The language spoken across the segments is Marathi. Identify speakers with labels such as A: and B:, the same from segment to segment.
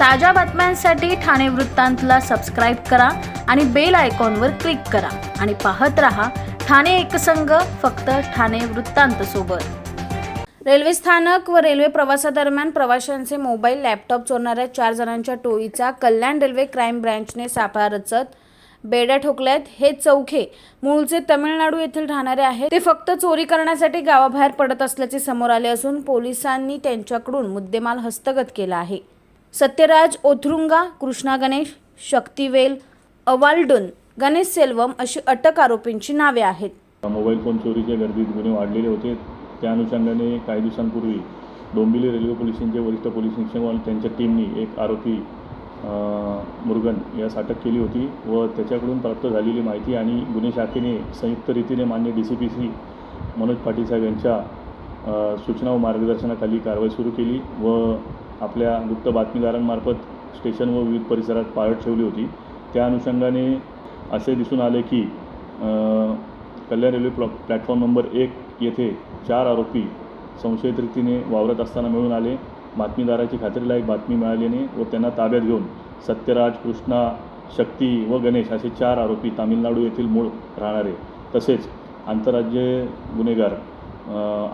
A: ताज्या बातम्यांसाठी ठाणे वृत्तांतला सबस्क्राईब करा आणि बेल आयकॉनवर क्लिक करा. आणि पाहत रहा ठाणे एकसंघ फक्त ठाणे वृत्तांत सोबत. रेल्वे स्थानक व रेल्वे प्रवासादरम्यान प्रवाशांचे मोबाईल लॅपटॉप चोरणाऱ्या चार जणांच्या टोळीचा कल्याण रेल्वे क्राईम ब्रँचने सापळा रचत बेड्या ठोकल्यात. हे चौखे मूळचे तमिळनाडू येथील राहणारे आहेत. ते फक्त चोरी करण्यासाठी गावाबाहेर पडत असल्याचे समोर आले असून पोलिसांनी त्यांच्याकडून मुद्देमाल हस्तगत केला आहे. सत्यराज ओथरुंगा कृष्णा गणेश शक्तिवेल अवाल्डोन गणेश सेल्वम अशी अटक आरोपींची नावे आहेत.
B: मोबाईल फोन चोरीच्या गर्दीत गुन्हे वाढलेले होते. त्या अनुषंगाने काही दिवसांपूर्वी डोंबिवली रेल्वे पोलीस वरिष्ठ पोलीस निरीक्षक त्यांच्या टीमनी एक आरोपी मुरुगन यास अटक केली होती व त्याच्याकडून प्राप्त झालेली माहिती आणि गुन्हे शाखेने संयुक्त रीतीने मान्य D C P C Manoj Patil साहेब यांच्या सूचना व मार्गदर्शनाखाली कारवाई सुरू केली व आपल्या गुप्त बातमीदारांमार्फत स्टेशन व विविध परिसरात पाळत ठेवली होती. त्या अनुषंगाने असे दिसून आले की कल्याण रेल्वे प्लॉ प्लॅटफॉर्म नंबर एक येथे चार आरोपी संशयित रीतीने वावरत असताना मिळून आले. बातमीदाराची खात्रीलायक बातमी मिळाल्याने व त्यांना ताब्यात घेऊन सत्यराज कृष्णा शक्ती व गणेश असे चार आरोपी तामिळनाडू येथील मूळ राहणारे. तसेच आंतरराज्य गुन्हेगार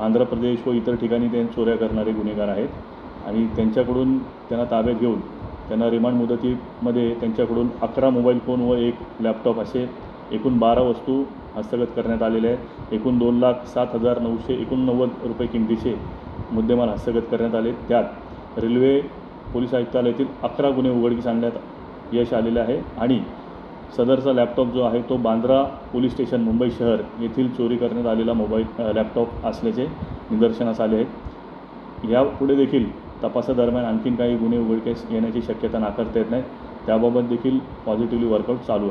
B: आंध्र प्रदेश व इतर ठिकाणी ते चोऱ्या करणारे गुन्हेगार आहेत. आणि त्यांच्याकडून त्यांना ताब्यात घेऊन त्यांना रिमांड मुदतीमध्ये त्यांच्याकडून अकरा मोबाईल फोन व एक लॅपटॉप असे एकूण बारा वस्तू हस्तगत करण्यात आलेल्या आहेत. एकूण दोन लाख सात हजार नऊशे एकोणनव्वद रुपये किमतीचे मुद्देमाल हस्तगत करण्यात आले. त्यात रेल्वे पोलीस आयुक्तालयातील अकरा गुन्हे उघडकीस आणण्यात यश आलेले आहे आणि सदरचा लॅपटॉप जो आहे तो बांद्रा पोलीस स्टेशन मुंबई शहर येथील चोरी करण्यात आलेला मोबाईल लॅपटॉप असल्याचे निदर्शनास आले आहेत यापुढे देखील तपासादरम्यान आणखीन काही गुन्हे उघडकीस येण्याची शक्यता नाकारता येत नाही. त्याबाबत देखील पॉझिटिव्हली वर्कआउट चालू आहे.